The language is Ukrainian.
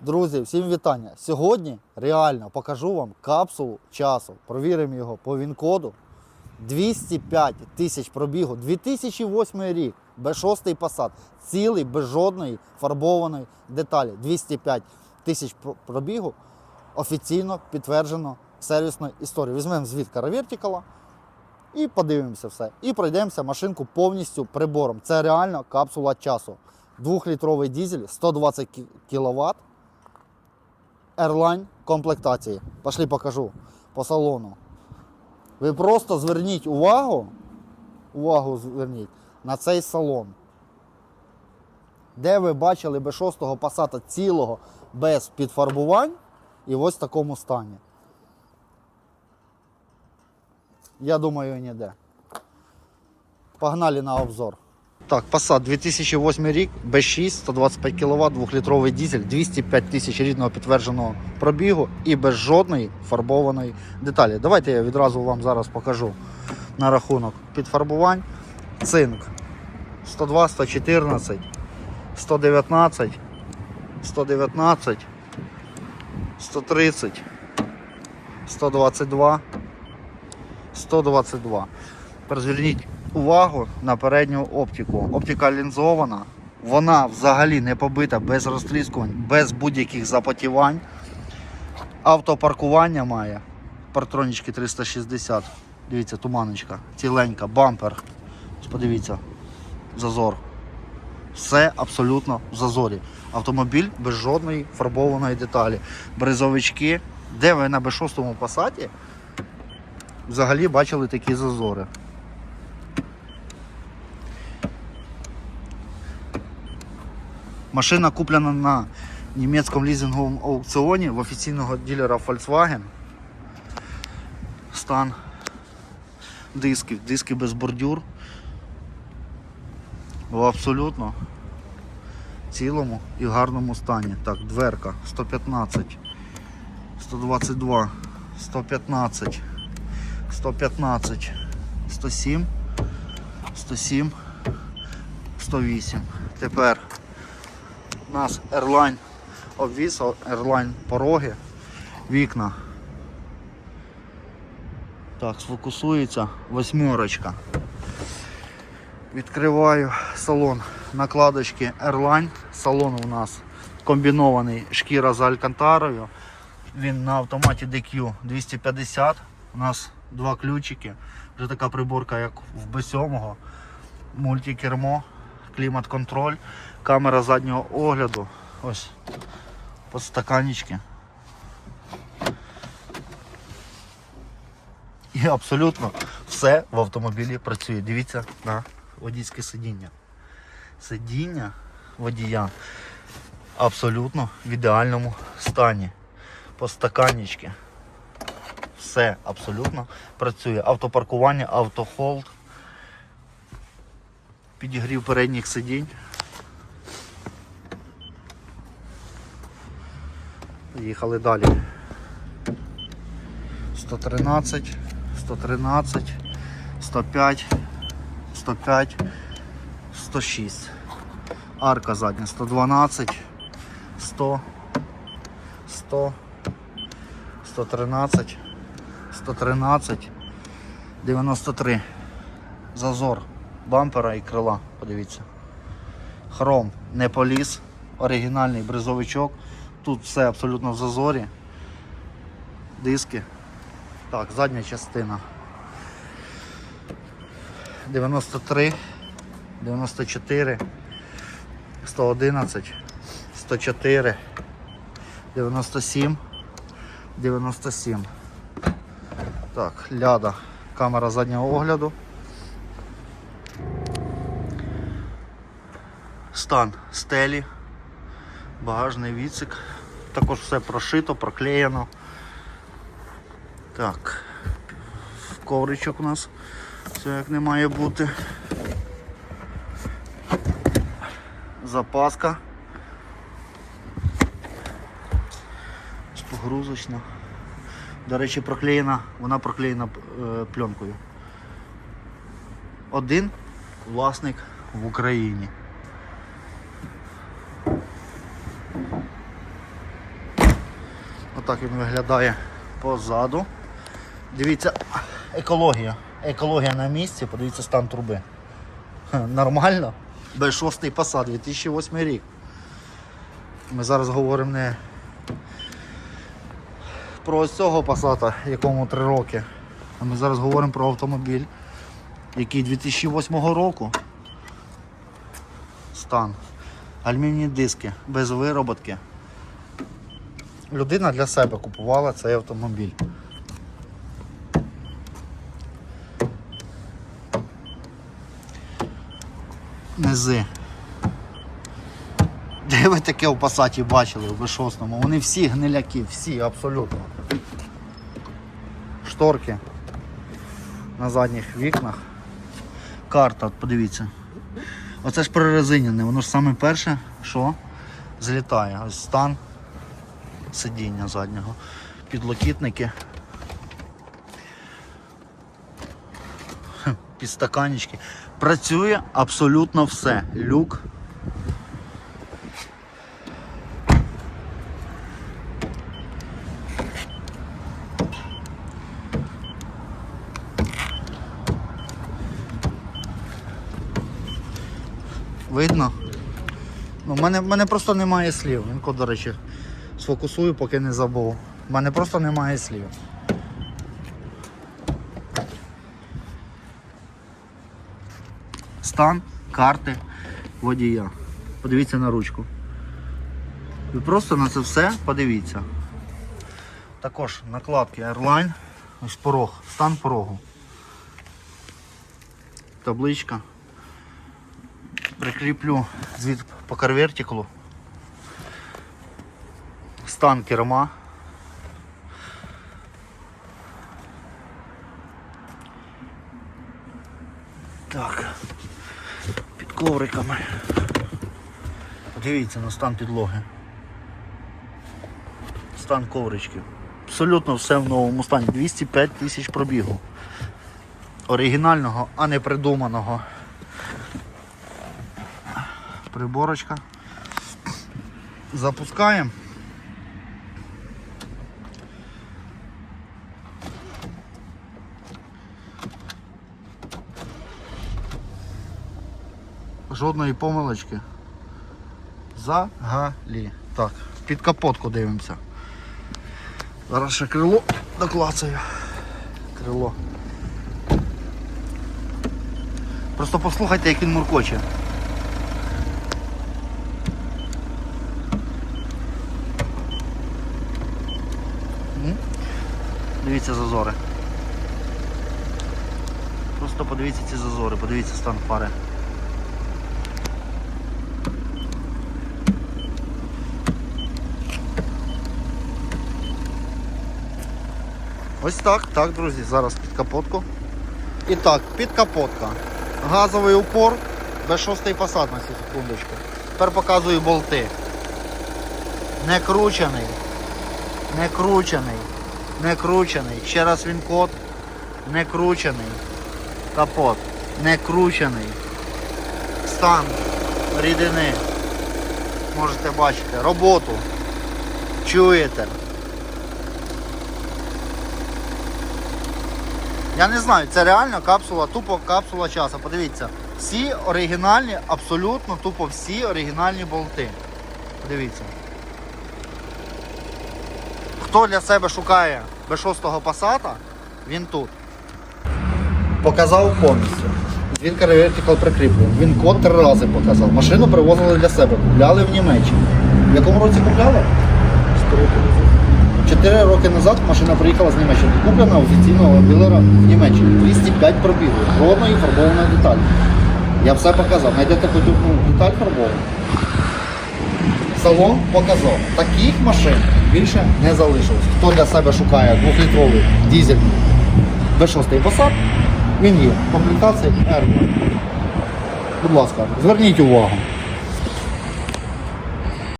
Друзі, всім вітання. Сьогодні реально покажу вам капсулу часу. Провіримо його по він-коду. 205 тисяч пробігу, 2008 рік, Б6 Passat, цілий, без жодної фарбованої деталі. 205 тисяч пробігу офіційно підтверджено сервісною історією. Візьмемо звіт Вертикала і подивимося все. І пройдемося машинку повністю прибором. Це реально капсула часу. Двохлітровий дизель, 120 кВт. Airline комплектації. Пошли покажу по салону. Ви просто зверніть увагу, увагу зверніть на цей салон. Де ви бачили B6 Passat цілого без підфарбувань і ось в такому стані. Я думаю, ніде. Погнали на обзор. Так, Passat 2008 рік, B6, 125 кВт, 2-літровий дизель, 205 тисяч рідного підтвердженого пробігу і без жодної фарбованої деталі. Давайте я відразу вам зараз покажу на рахунок підфарбувань. Цинк 102, 114, 119, 119, 130, 122, 122. Тепер зверніть увагу на передню оптику. Оптика лінзована, вона взагалі не побита без розтріскувань, без будь-яких запотівань. Автопаркування має. Партронічки 360. Дивіться, туманочка, ціленька, бампер. Подивіться, зазор. Все абсолютно в зазорі. Автомобіль без жодної фарбованої деталі. Бризовички. Де ви на B6 пасаті взагалі бачили такі зазори? Машина куплена на німецькому лізинговому аукціоні в офіційного дилера Volkswagen. Стан дисків, диски без бордюр. В абсолютно цілому і гарному стані. Так, дверка 115, 122, 115, 115, 107, 107, 108. Тепер нас Airline обвіз, Airline пороги, вікна. Так, сфокусується восьмерочка. Відкриваю салон накладочки Airline. Салон у нас комбінований шкіра з алькантарою. Він на автоматі DQ 250. У нас два ключики. Вже така приборка, як в B7. Мультикермо, клімат-контроль, камера заднього огляду. Ось подстаканнички. І абсолютно все в автомобілі працює. Дивіться на водійське сидіння. Сидіння водія абсолютно в ідеальному стані. Постаканнички. Все абсолютно працює. Автопаркування, автохолд, підігрів передніх сидінь. Поїхали далі. 113, 113, 105, 105, 106. Арка задня 112, 100, 100, 113, 113, 93. Зазор бампера і крила, подивіться. Хром не поліз, оригінальний бризовичок. Тут все абсолютно в зазорі. Диски. Так, задня частина. 93, 94, 111, 104, 97, 97. Так, ляда. Камера заднього огляду. Стан стелі, багажний відсик. Також все прошито, проклеєно. Так, ковричок у нас. Все як не має бути. Запаска. Погрузочна. До речі, проклеєна, вона проклеєна е, пленкою. Один власник в Україні. Отак він виглядає позаду. Дивіться, екологія. Екологія на місці, подивіться стан труби. Нормально. Б6 Passat, 2008 рік. Ми зараз говоримо не про ось цього Passat, якому 3 роки. А ми зараз говоримо про автомобіль, який 2008 року. Стан. Алюмінійні диски без вироботки. Людина для себе купувала цей автомобіль. Низи. Де ви таке в пасаті бачили в B6? Вони всі гниляки, всі абсолютно. Шторки на задніх вікнах. Карта, подивіться. Оце ж прорезиняне, воно ж саме перше, що злітає. Ось стан сидіння заднього. Підлокітники. Хм, Підстаканечки. Працює абсолютно все. Люк. Видно? Ну, мене, мене просто немає слів. Він, до речі, сфокусую, поки не забув. У мене просто немає слів. Стан карти водія. Подивіться на ручку. Ви просто на це все подивіться. Також накладки Airline. Ось порог. Стан порогу. Табличка. Прикріплю звід по карвертикулу. Стан керма. Так. Під ковриками. Подивіться на стан підлоги. Стан ковричків. Абсолютно все в новому стані. 205 тисяч пробігу. Оригінального, а не придуманого. Приборочка. Запускаємо. Жодної помилочки. Взагалі. Так, під капотку дивимося. Зараз ще крило доклацаю. Крило. Просто послухайте, як він муркоче. Дивіться зазори. Просто подивіться ці зазори, подивіться стан фари. Ось так, так, друзі, зараз під капотку. І так, під капотка. Газовий упор, Б6 фасад на цю секундочку. Тепер показую болти. Не кручений. Не кручений. Не кручений. Ще раз він код. Не кручений. Капот. Не кручений. Стан рідини. Можете бачити. Роботу. Чуєте. Я не знаю, це реально капсула, тупо капсула часу. Подивіться. Всі оригінальні, абсолютно тупо всі оригінальні болти. Подивіться. Хто для себе шукає B6 Passat, він тут. Показав повністю. Він Vertical прикріплений. Він код три рази показав. Машину привозили для себе, купляли в Німеччині. В якому році купляли? Чотири роки назад машина приїхала з Німеччини. Куплена офіційного дилера в Німеччині. 205 пробігів. Жодної фарбованої деталі. Я все показав. Знайдете хоч одну деталь фарбовану. Салон показав. Таких машин більше не залишилось. Хто для себе шукає двохлітровий дизель B6 Passat, він є. Комплектації R. Будь ласка, зверніть увагу.